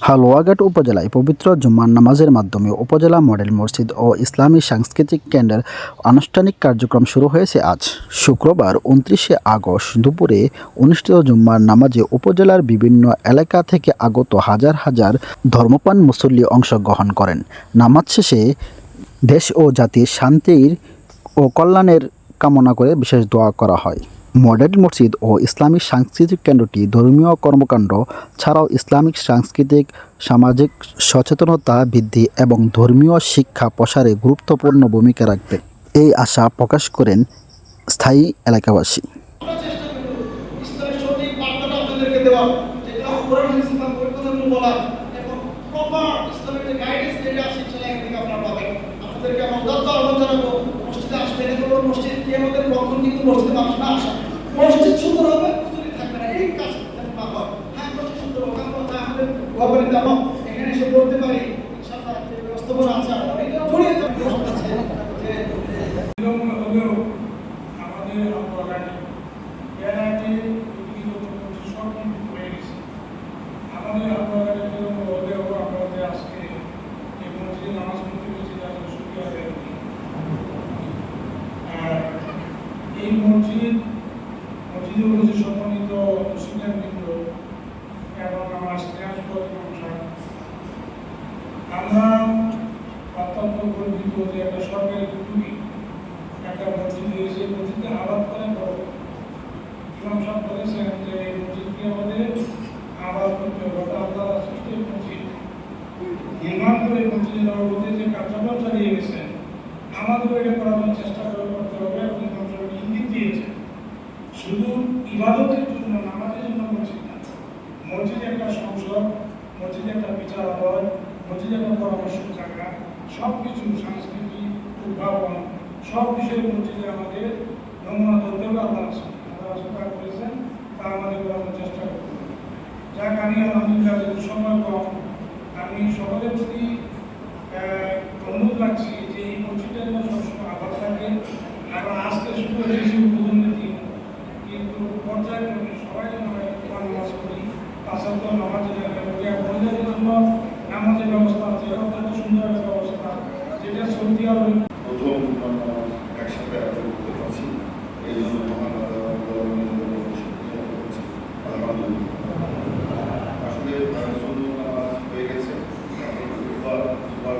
হালুয়াঘাট উপজেলায় পবিত্র জুম্মার নামাজের মাধ্যমে উপজেলা মডেল মসজিদ ও ইসলামী সাংস্কৃতিক কেন্দ্রের আনুষ্ঠানিক কার্যক্রম শুরু হয়েছে আজ। শুক্রবার উনত্রিশে আগস্ট দুপুরে অনুষ্ঠিত জুম্মার নামাজে উপজেলার বিভিন্ন এলাকা থেকে আগত হাজার হাজার ধর্মপান মুসল্লি অংশগ্রহণ করেন। নামাজ শেষে দেশ ও জাতির শান্তির ও কল্যাণের কামনা করে বিশেষ দোয়া করা হয়। মডেল মসজিদ ও ইসলামিক সাংস্কৃতিক কেন্দ্রটি ধর্মীয় কর্মকাণ্ড ছাড়াও ইসলামিক, সাংস্কৃতিক, সামাজিক সচেতনতা বৃদ্ধি এবং ধর্মীয় শিক্ষা প্রসারে গুরুত্বপূর্ণ ভূমিকা রাখবে। এই আশা প্রকাশ করেন স্থায়ী এলাকাবাসী। আপনাদেরকে আমরা জানাব মসজিদে না আসা। মসজিদ সুন্দর হবে হুজুরি থাকবে না। এই কাজ না হয় হ্যাঁ মসজিদ সুন্দর হবে। আমাদের গভর্নমেন্ট আমরা এখানে এসে বলতে পারি। ব্যবস্থাপনা আছে আমরা এটা জড়িয়ে থাকবে আছে যে বিলম্ব হলেও আমাদের অগ্রগামী এনআইটি সব কিন্তু হয়ে গেছে আমাদের অগ্রগামী বিলম্ব হলেও আমরা যে আজকে এই মসজিদে নামাজ পড়তে পেরেছি তাদের সুবিধা দেয় আর এই মসজিদ মসজিদে রয়েছে সম্মানিত মুসলিম বৃন্দ, এবং আমার স্নেহাস্পদ আমরা অত্যন্ত গর্বিত যে একটা সরকারি উদ্যোগী একটা মসজিদ রয়েছে মসজিদে আবাদ করেন বড় ইমাম যে এই মসজিদকে আমাদের আবাদ করতে হবে। অর্থাৎ আল্লাহ সৃষ্টি মসজিদ। নির্মাণ করে মসজিদের নবগতি যে কার্যক্রম চালিয়ে গেছেন আমাদেরও এটা করার চেষ্টা করে করতে হবে। ইঙ্গিত দিয়েছেন শুধু ইবাদতের জন্য, নামাজের জন্য মসজিদ না, মসজিদ একটা সংসদ, মসজিদ একটা বিচারালয়, মসজিদ একটা পরামর্শ জায়গা সব কিছু সাংস্কৃতিক উদ্ভাবন, সব বিষয়ে মসজিদে আমাদের নমুনা ধরতে আল্লাহ করেছেন, তা আমাদের করার চেষ্টা করতে হবে যাক, আমি আলহামদুলিল্লাহ সময় কম, আমি সকলের প্রতি অনুরোধ রাখছি যে এই মসজিদটা যেন সবসময় আবার থাকে এবং আজকে শুধু এসেছি উদ্বোধনের দিন কিন্তু পর্যায়ক্রমে সবাই যেন আমরা কোরআন নামাজ করি তাছাড়া নামাজের মহিলাদের জন্য নামাজের ব্যবস্থা আছে। অত্যন্ত সুন্দর একটা ব্যবস্থা। যেটা সৌদি আরবে প্রথম একসাথে করতে পারছি। এই জন্য আসলে নামাজ হয়ে গেছে। দুবার দুবার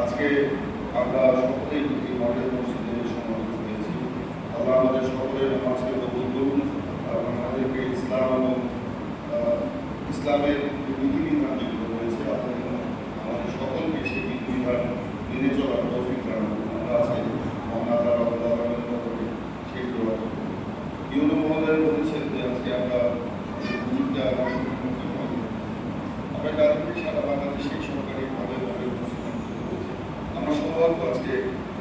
আজকে আমরা সকলেই এই মডেল মসজিদে সম্মানিত হয়েছি। আল্লাহ আমাদের সকলের নামাজকে ইসলামের বিধিবিধান যেগুলো রয়েছে, আপনার আমাদের সকলকে সেই বিধিবিধান মেনে চলার তৌফিক কারণ আমরা আছে মহানাদা রহমানের সকলে সেই দোয়া ইউনো মহোদয় বলেছেন যে আজকে আমরা আমরা জানি সারা মডেল মডেল আমার সৌভাগ্য আজকে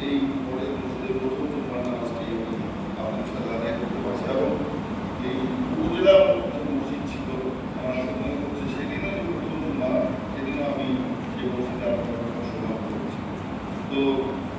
এই মডেল প্রথম do